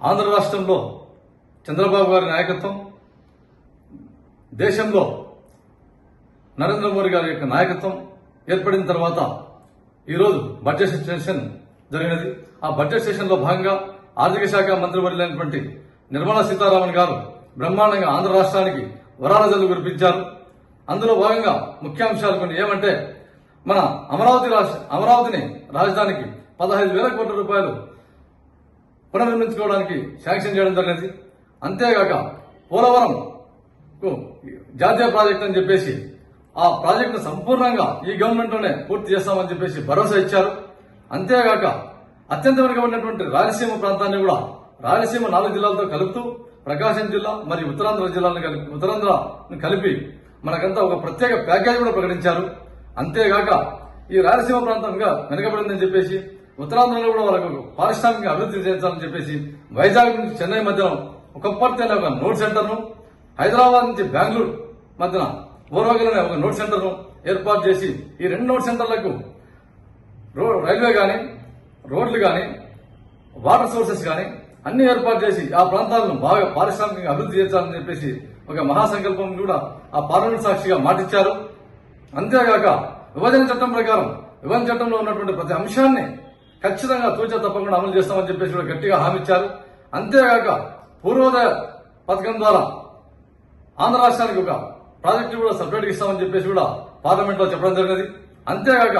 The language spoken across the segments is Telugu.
ఆంధ్ర రాష్ట్రంలో చంద్రబాబు గారి నాయకత్వం దేశంలో నరేంద్ర మోడీ గారి యొక్క నాయకత్వం ఏర్పడిన తర్వాత ఈరోజు బడ్జెట్ సెషన్ జరిగినది. ఆ బడ్జెట్ సెషన్లో భాగంగా ఆర్థిక శాఖ మంత్రి వర్యులైనటువంటి నిర్మలా సీతారామన్ గారు బ్రహ్మాండంగా ఆంధ్ర రాష్ట్రానికి వరాల జల్లు కురిపించారు. అందులో భాగంగా ముఖ్యాంశాలు కొన్ని ఏమంటే మన అమరావతి రాష్ట్ర అమరావతిని రాజధానికి పదహైదు వేల కోట్ల రూపాయలు పునర్నిర్మించుకోవడానికి శాంక్షన్ చేయడం జరిగింది. అంతేగాక పోలవరం జాతీయ ప్రాజెక్ట్ అని చెప్పేసి ఆ ప్రాజెక్టును సంపూర్ణంగా ఈ గవర్నమెంట్లోనే పూర్తి చేస్తామని చెప్పేసి భరోసా ఇచ్చారు. అంతేగాక అత్యంత వెనుకబడినటువంటి రాయలసీమ ప్రాంతాన్ని కూడా రాయలసీమ నాలుగు జిల్లాలతో కలుపుతూ ప్రకాశం జిల్లా మరియు ఉత్తరాంధ్ర జిల్లాలను కలిపి ఉత్తరాంధ్రను కలిపి మనకంతా ఒక ప్రత్యేక ప్యాకేజ్ కూడా ప్రకటించారు. అంతేగాక ఈ రాయలసీమ ప్రాంతంగా వెనుకబడిందని చెప్పేసి ఉత్తరాంధ్రలో కూడా వాళ్ళకు పారిశ్రామిక అభివృద్ధి చేయించాలని చెప్పేసి వైజాగ్ నుంచి చెన్నై మధ్యన ఒక అనే ఒక నోట్ సెంటర్ను హైదరాబాద్ నుంచి బెంగళూరు మధ్యన ఓర్వగల్ ఒక నోట్ సెంటర్ను ఏర్పాటు చేసి ఈ రెండు నోట్ సెంటర్లకు రో రైల్వే కానీ రోడ్లు కానీ వాటర్ సోర్సెస్ కానీ అన్ని ఏర్పాటు చేసి ఆ ప్రాంతాలను బాగా పారిశ్రామికంగా అభివృద్ధి చేయాలని చెప్పేసి ఒక మహాసంకల్పం కూడా ఆ పార్లమెంట్ సాక్షిగా మాటిచ్చారు. అంతేగాక విభజన చట్టం ప్రకారం విభజన చట్టంలో ఉన్నటువంటి ప్రతి అంశాన్ని ఖచ్చితంగా తూచా తప్పకుండా అమలు చేస్తామని చెప్పేసి కూడా గట్టిగా హామీ ఇచ్చారు అంతేగాక పూర్వోదయ పథకం ద్వారా ఆంధ్ర రాష్ట్రానికి ఒక ప్రాజెక్టు కూడా సపరేట్ ఇస్తామని చెప్పేసి కూడా పార్లమెంట్లో చెప్పడం జరిగినది. అంతేగాక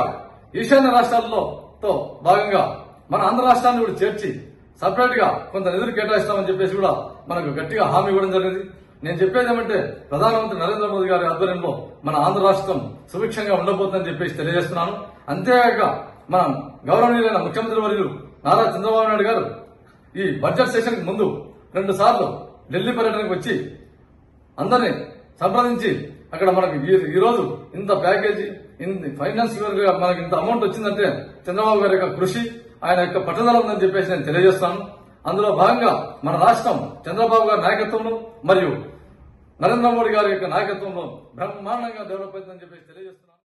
ఈశాన్య రాష్ట్రాల్లో తో భాగంగా మన ఆంధ్ర రాష్ట్రాన్ని కూడా చేర్చి సపరేట్గా కొంత నిధులు కేటాయిస్తామని చెప్పేసి కూడా మనకు గట్టిగా హామీ ఇవ్వడం జరిగింది నేను చెప్పేది ఏమంటే ప్రధానమంత్రి నరేంద్ర మోదీ గారి ఆధ్వర్యంలో మన ఆంధ్ర రాష్ట్రం సుభిక్షంగా ఉండబోతుందని చెప్పేసి తెలియజేస్తున్నాను. అంతేగాక మన గౌరవనీయులైన ముఖ్యమంత్రి వర్యులు నారా చంద్రబాబు నాయుడు గారు ఈ బడ్జెట్ సెషన్ ముందు రెండు సార్లు ఢిల్లీ పర్యటనకు వచ్చి అందరినీ సంప్రదించి అక్కడ మనకి ఈరోజు ఇంత ప్యాకేజీ ఇంత ఫైనాన్స్ మనకి ఇంత అమౌంట్ వచ్చిందంటే చంద్రబాబు గారి యొక్క కృషి ఆయన యొక్క పట్టుదల ఉందని చెప్పేసి నేను తెలియజేస్తాను. అందులో భాగంగా మన రాష్ట్రం చంద్రబాబు గారి నాయకత్వంలో మరియు నరేంద్ర మోడీ గారి యొక్క నాయకత్వంలో బ్రహ్మాండంగా డెవలప్ అవుతుందని చెప్పేసి తెలియజేస్తున్నాను.